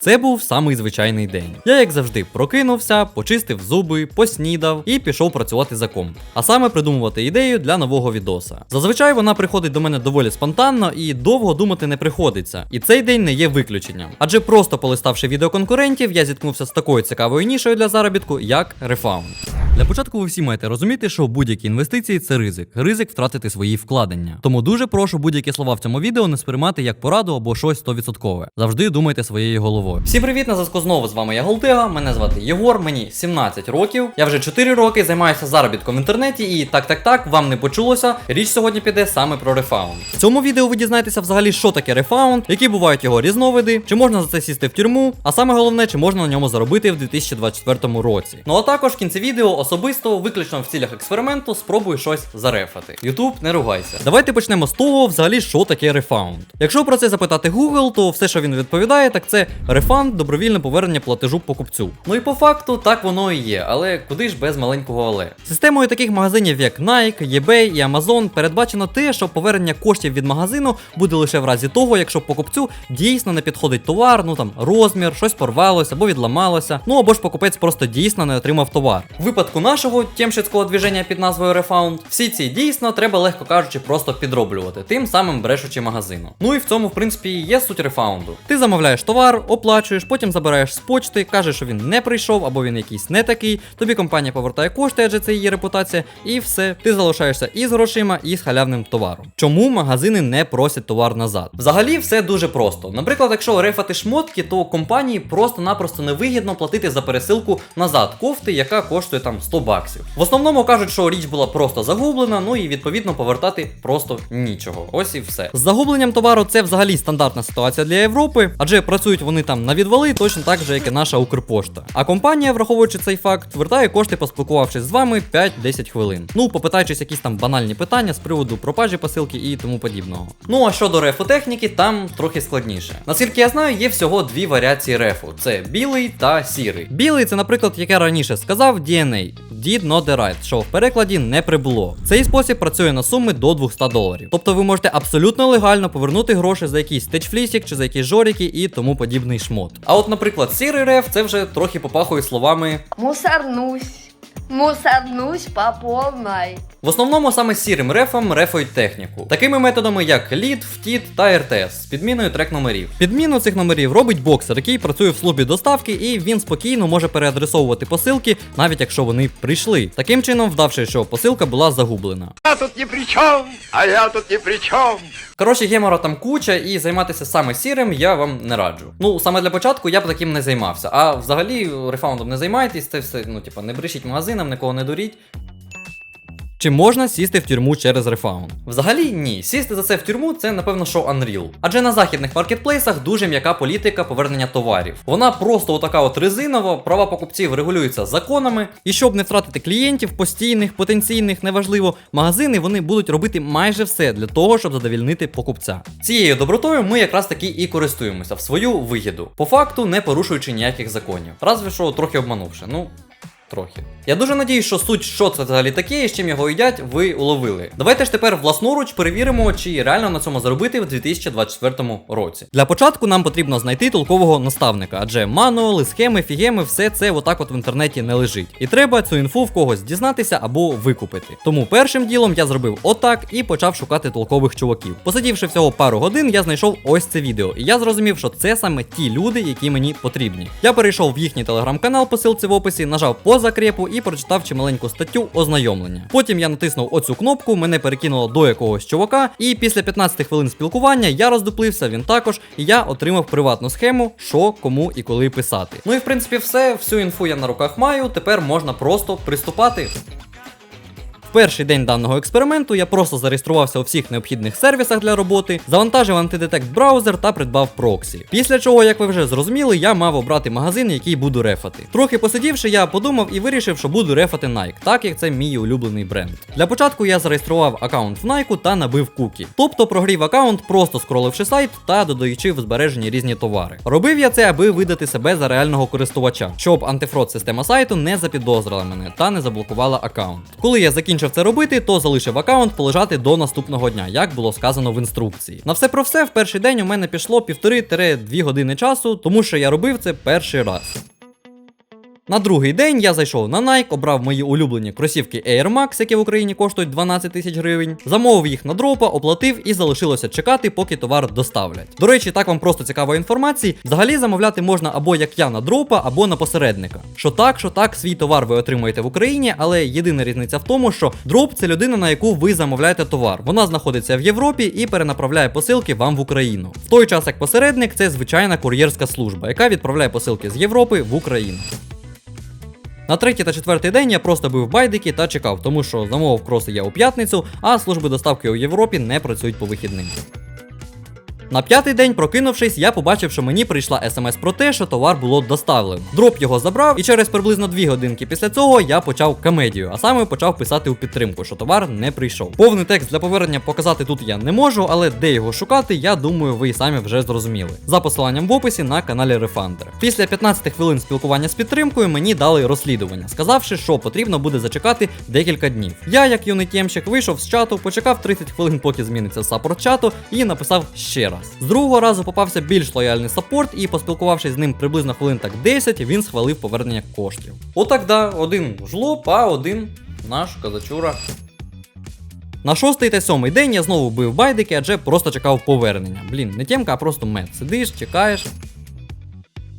Це був самий звичайний день. Я, як завжди, прокинувся, почистив зуби, поснідав і пішов працювати за комп. А саме придумувати ідею для нового відоса. Зазвичай вона приходить до мене доволі спонтанно і довго думати не приходиться. І цей день не є виключенням. Адже просто полиставши відео конкурентів, я зіткнувся з такою цікавою нішою для заробітку, як рефаунд. Для початку ви всі маєте розуміти, що будь-які інвестиції це ризик, ризик втратити свої вкладення. Тому дуже прошу будь-які слова в цьому відео не сприймати як пораду або щось 100%. Завжди думайте своєю головою. Всім привіт, на зв'язку знову з вами я Голтега. Мене звати Єгор, мені 17 років. Я вже 4 роки займаюся заробітком в інтернеті, і так так так вам не почулося. Річ сьогодні піде саме про рефаунд. В цьому відео ви дізнаєтеся взагалі, що таке рефаунд, які бувають його різновиди, чи можна за це сісти в тюрму, а саме головне, чи можна на ньому заробити в 2024 році. Ну а також в кінці відео особисто, виключно в цілях експерименту, спробую щось зарефати. Ютуб, не ругайся. Давайте почнемо з того, взагалі, що таке рефаунд. Якщо про це запитати Google, то все, що він відповідає, так це рефанд, добровільне повернення платежу покупцю. Ну і по факту так воно і є, але куди ж без маленького але. Системою таких магазинів, як Nike, eBay і Amazon, передбачено те, що повернення коштів від магазину буде лише в разі того, якщо покупцю дійсно не підходить товар, ну там розмір, щось порвалося або відламалося, ну або ж покупець просто дійсно не отримав товар. В випадку нашого тємшицького движення під назвою Refound, всі ці дійсно треба, легко кажучи, просто підроблювати, тим самим брешучи магазину. Ну і в цьому, в принципі, є суть рефаунду. Ти замовляєш товар, оплачуєш, потім забираєш з почти, кажеш, що він не прийшов або він якийсь не такий. Тобі компанія повертає кошти, адже це її репутація, і все. Ти залишаєшся і з грошима, і з халявним товаром. Чому магазини не просять товар назад? Взагалі, все дуже просто. Наприклад, якщо рефати шмотки, то компанії просто-напросто невигідно платити за пересилку назад кофти, яка коштує там 100 баксів. В основному кажуть, що річ була просто загублена, ну і відповідно повертати просто нічого. Ось і все. З загубленням товару це взагалі стандартна ситуація для Європи, адже працюють вони там на відвали точно так же, як і наша Укрпошта. А компанія, враховуючи цей факт, вертає кошти, поспілкувавшись з вами 5-10 хвилин. Ну, попитаючись якісь там банальні питання з приводу пропажі посилки і тому подібного. Ну а щодо рефу техніки, там трохи складніше. Наскільки я знаю, є всього дві варіації рефу: це білий та сірий. Білий це, наприклад, як я раніше сказав, DNA. Did not arrive, що в перекладі не прибуло. Цей спосіб працює на суми до 200 доларів. Тобто ви можете абсолютно легально повернути гроші за якийсь течфлісік чи за якісь жоріки і тому подібний шмот. А от, наприклад, сірий реф це вже трохи попахує словами. Мусарнусь, мусарнусь по полной. В основному саме сірим рефом рефують техніку, такими методами, як лід, втіт та РТС з підміною трек номерів. Підміну цих номерів робить боксер, який працює в службі доставки, і він спокійно може переадресовувати посилки, навіть якщо вони прийшли. Таким чином, вдавши, що посилка була загублена. Я тут ни при чем, а я тут ни при чем. Коротше, гемора там куча, і займатися саме сірим я вам не раджу. Ну, саме для початку я б таким не займався. А взагалі рефаундом не займайтесь, це все, ну, типа, не брешіть магазинам, нікого не дуріть. Чи можна сісти в тюрму через рефаунд? Взагалі ні. Сісти за це в тюрму це напевно що Unreal. Адже на західних маркетплейсах дуже м'яка політика повернення товарів. Вона просто отака от резинова, права покупців регулюються законами. І щоб не втратити клієнтів, постійних, потенційних, неважливо, магазини вони будуть робити майже все для того, щоб задовільнити покупця. Цією добротою ми якраз таки і користуємося в свою вигіду, по факту не порушуючи ніяких законів. Разве що трохи обманувши. Ну. Трохи. Я дуже надіюсь, що суть, що це взагалі таке і з чим його їдять, ви уловили. Давайте ж тепер власноруч перевіримо, чи реально на цьому заробити в 2024 році. Для початку нам потрібно знайти толкового наставника, адже мануали, схеми, фігеми, все це отак от в інтернеті не лежить. І треба цю інфу в когось дізнатися або викупити. Тому першим ділом я зробив отак і почав шукати толкових чуваків. Посидівши всього пару годин, я знайшов ось це відео, і я зрозумів, що це саме ті люди, які мені потрібні. Я перейшов в їхній телеграм-канал, посилці в описі, нажав по закрепу і прочитав чималеньку статтю ознайомлення. Потім я натиснув оцю кнопку, мене перекинуло до якогось чувака, і після 15 хвилин спілкування я роздуплився, він також, і я отримав приватну схему, що, кому і коли писати. Ну і в принципі все, всю інфу я на руках маю, тепер можна просто приступати. В перший день даного експерименту я просто зареєструвався у всіх необхідних сервісах для роботи, завантажив антидетект браузер та придбав проксі. Після чого, як ви вже зрозуміли, я мав обрати магазин, який буду рефати. Трохи посидівши, я подумав і вирішив, що буду рефати Nike, так як це мій улюблений бренд. Для початку я зареєстрував аккаунт в Nike та набив кукі. Тобто прогрів аккаунт, просто скроливши сайт та додаючи в збережені різні товари. Робив я це, аби видати себе за реального користувача, щоб антифрод система сайту не запідозрила мене та не заблокувала аккаунт. Коли я закінчив закінчив це робити, то залишив аккаунт полежати до наступного дня, як було сказано в інструкції. На все про все, в перший день у мене пішло 1,5-2 години часу, тому що я робив це перший раз. На другий день я зайшов на Nike, обрав мої улюблені кросівки Air Max, які в Україні коштують 12 тисяч гривень, замовив їх на дропа, оплатив і залишилося чекати, поки товар доставлять. До речі, так вам просто цікавої інформації. Взагалі замовляти можна або як я на дропа, або на посередника. Що так, що так, свій товар ви отримуєте в Україні, але єдина різниця в тому, що дроп це людина, на яку ви замовляєте товар. Вона знаходиться в Європі і перенаправляє посилки вам в Україну. В той час як посередник це звичайна кур'єрська служба, яка відправляє посилки з Європи в Україну. На третій та четвертий день я просто бив байдики та чекав, тому що замовив кроси я у п'ятницю, а служби доставки у Європі не працюють по вихідним. На п'ятий день, прокинувшись, я побачив, що мені прийшла смс про те, що товар було доставлено. Дроп його забрав, і через приблизно дві годинки після цього я почав комедію, а саме почав писати у підтримку, що товар не прийшов. Повний текст для повернення показати тут я не можу, але де його шукати, я думаю, ви і самі вже зрозуміли. За посиланням в описі на каналі Refunder. Після 15 хвилин спілкування з підтримкою мені дали розслідування, сказавши, що потрібно буде зачекати декілька днів. Я, як юний тємщик, вийшов з чату, почекав 30 хвилин, поки зміниться саппорт чату, і написав ще раз. З другого разу попався більш лояльний саппорт, і поспілкувавшись з ним приблизно хвилин так 10, він схвалив повернення коштів. Отак, да, один жлоб, а один наш казачура. На шостий та сьомий день я знову бив байдики, адже просто чекав повернення. Блін, не тємка, а просто мед. Сидиш, чекаєш.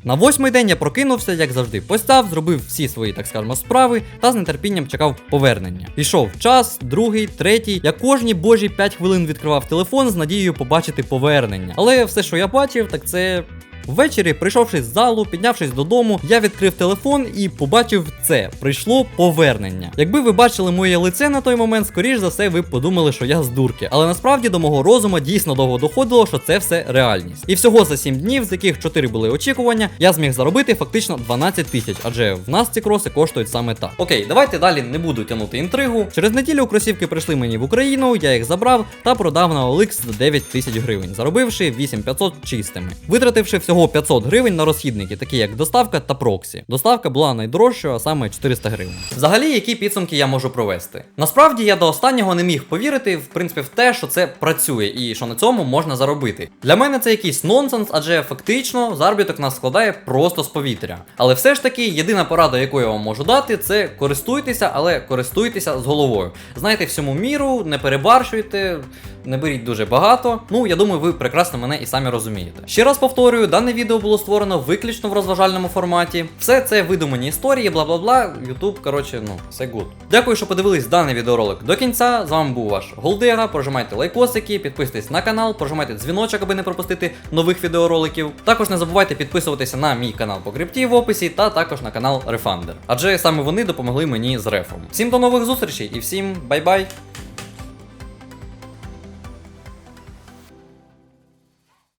На восьмий день я прокинувся, як завжди, постав, зробив всі свої, так скажемо, справи та з нетерпінням чекав повернення. Пішов час, другий, третій. Я кожні божі 5 хвилин відкривав телефон з надією побачити повернення. Але все, що я бачив, так це. Ввечері, прийшовши з залу, піднявшись додому, я відкрив телефон і побачив це. Прийшло повернення. Якби ви бачили моє лице на той момент, скоріш за все, ви б подумали, що я з дурки. Але насправді до мого розуму дійсно довго доходило, що це все реальність. І всього за 7 днів, з яких 4 були очікування, я зміг заробити фактично 12 тисяч, адже в нас ці кроси коштують саме так. Окей, давайте далі не буду тягнути інтригу. Через неділю кросівки прийшли мені в Україну, я їх забрав та продав на OLX за 9 тисяч гривень, заробивши 8500 чистими, витративши всього 500 гривень на розхідники, такі як доставка та проксі. Доставка була найдорожчою, а саме 400 гривень. Взагалі, які підсумки я можу провести? Насправді я до останнього не міг повірити, в принципі, в те, що це працює і що на цьому можна заробити. Для мене це якийсь нонсенс, адже фактично заробіток нас складає просто з повітря. Але все ж таки, єдина порада, яку я вам можу дати, це користуйтеся, але користуйтеся з головою. Знайте всьому міру, не перебарщуйте, не беріть дуже багато. Ну, я думаю, ви прекрасно мене і самі розумієте. Ще раз повторюю, дане відео було створено виключно в розважальному форматі. Все це видумані історії, бла бла бла. Ютуб, коротше, ну, все гуд. Дякую, що подивились даний відеоролик до кінця. З вами був ваш Голдега. Прожимайте лайкосики, підписуйтесь на канал, прожимайте дзвіночок, аби не пропустити нових відеороликів. Також не забувайте підписуватися на мій канал по крипті в описі, та також на канал Refunder. Адже саме вони допомогли мені з рефом. Всім до нових зустрічей і всім бай-бай!